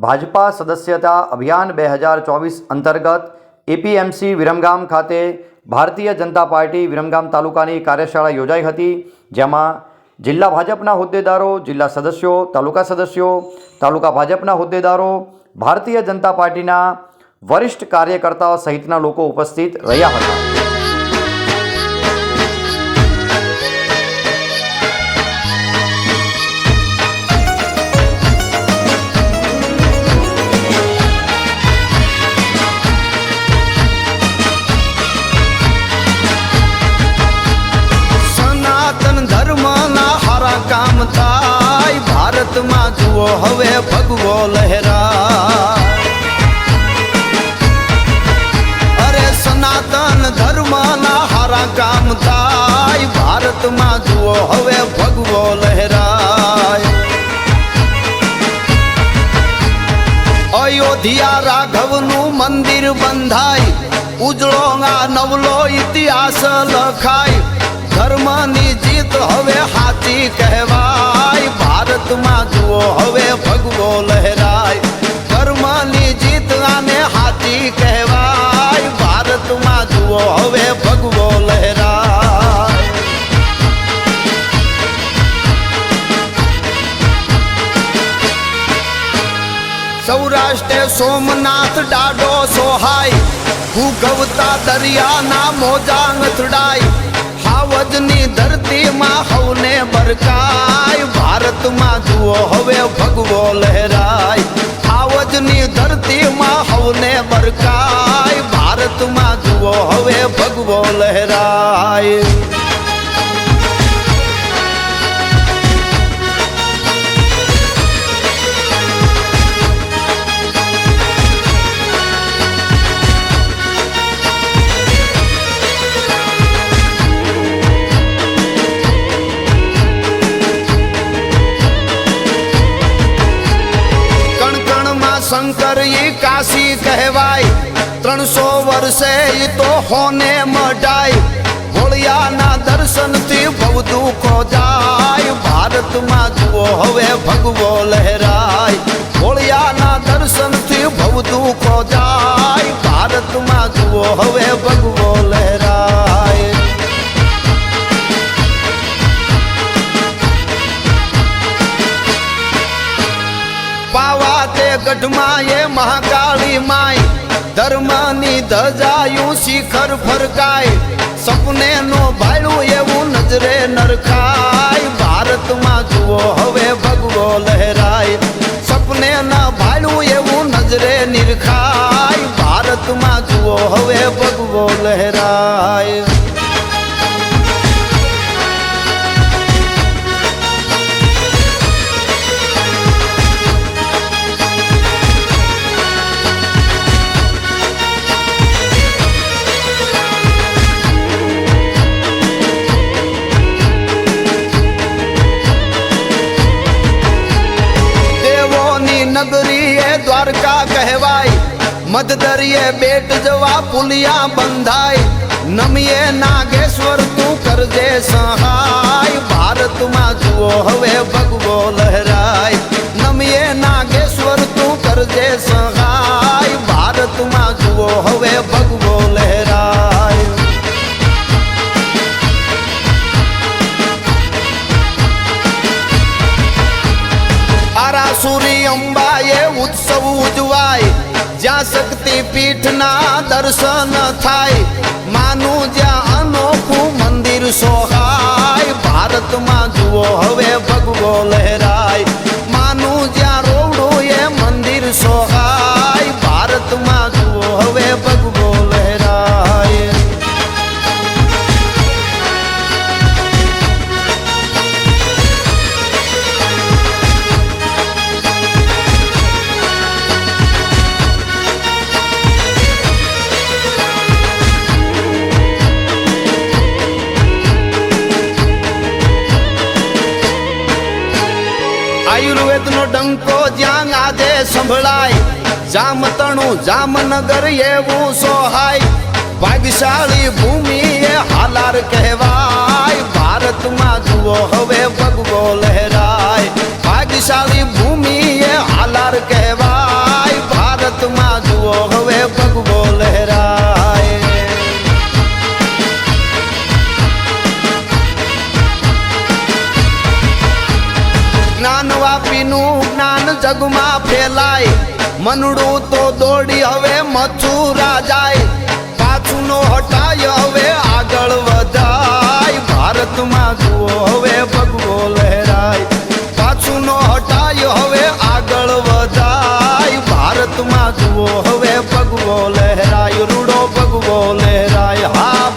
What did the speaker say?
ભાજપા સદસ્યતા અભિયાન બે હજાર ચોવીસ અંતર્ગત એપીએમસી વિરમગામ ખાતે ભારતીય જનતા પાર્ટી વિરમગામ તાલુકાની કાર્યશાળા યોજાઈ હતી, જેમાં જિલ્લા ભાજપના હોદ્દેદારો, જિલ્લા સદસ્યો, તાલુકા સદસ્યો, તાલુકા ભાજપના હોદ્દેદારો, ભારતીય જનતા પાર્ટીના વરિષ્ઠ કાર્યકર્તાઓ સહિતના લોકો ઉપસ્થિત રહ્યા હતા. ભારતમાં હવે ભગવો લહેરા. અરે સનાતન ધર્મના હારા કામ થાય, ભારતમાં જુઓ, હવે ભગવો લહેરાય. અયોધ્યા રાઘવનું મંદિર બંધાય ઉજળો નવલો ઇતિહાસ લખાય. ધર્મની જીત હવે હાથી કહેવાય. ભારતમાં જુઓ હવે ભગવો લહેરાય. ધર્મની જીત આને હાથી કહેવાય. ભારતમાં જુઓ હવે ભગવો લહેરાય. સૌરાષ્ટ્રે સોમનાથ ડાડો સોહાય. ભૂગવતા દરિયાના મોજા અથડાય હાવજની ધરતીમાં હવને બરકાય. ભારતમાં જુઓ હવે ભગવો લહેરાય. આવજની ધરતીમાં હવને બરકાય. ભારતમાં જુઓ હવે ભગવો લહેરાય. શંકર કાશી કહેવાય. ત્રણસો વર્ષે તો હોને મઢાય. હોળિયાના દર્શનથી બહુ દુઃખો જાય. ભારતમાં જુઓ હવે ભગવો લહેરાય. હોળિયાના દર્શનથી ગઢમાં મહાકાળી માય. ધર્મની ધજાયું શિખર ફરકાય. સપને નો ભાડું એવું નજરે નરખાય. ભારતમાં જુઓ હવે ભગવો લહેરાય. સપને ના ભાડું એવું નજરે નિરખાય. ભારતમાં જુઓ હવે ભગવો લહેરાય. દ્વારકા કહેવાય. મધદરિયે બેટ જવા પુલિયા બંધાય. નમીએ નાગેશ્વર તું કરજે સહાય. ભારતમાં જુઓ હવે ભગવો લહેરાય. નમીએ નાગેશ્વર તું કરજે સહાય. આરાસુરી અંબાએ ઉત્સવ ઉજવાય. જ્યાં શક્તિ પીઠના દર્શન થાય. માનું જ્યાં આયુર્વેદનો ડંકો જ્યાં આજે સંભળાય. જામતણું જામનગર એવું સોહાય. વિશાળી ભૂમિ હાલાર કહેવાય. ભારતમાં જુઓ જ્ઞાન વાપીનું જ્ઞાન જગમાં ફેલાય. મનડું તો દોડી હવે મથુરા જાય પાછું નો હટાય હવે આગળ વધાય. ભારતમાં જુઓ હવે ભગવો લહેરાય. પાછું નો હટાય હવે આગળ વધાય. ભારતમાં જુઓ હવે ભગવો લહેરાય. રૂડો ભગવો લહેરાય. હા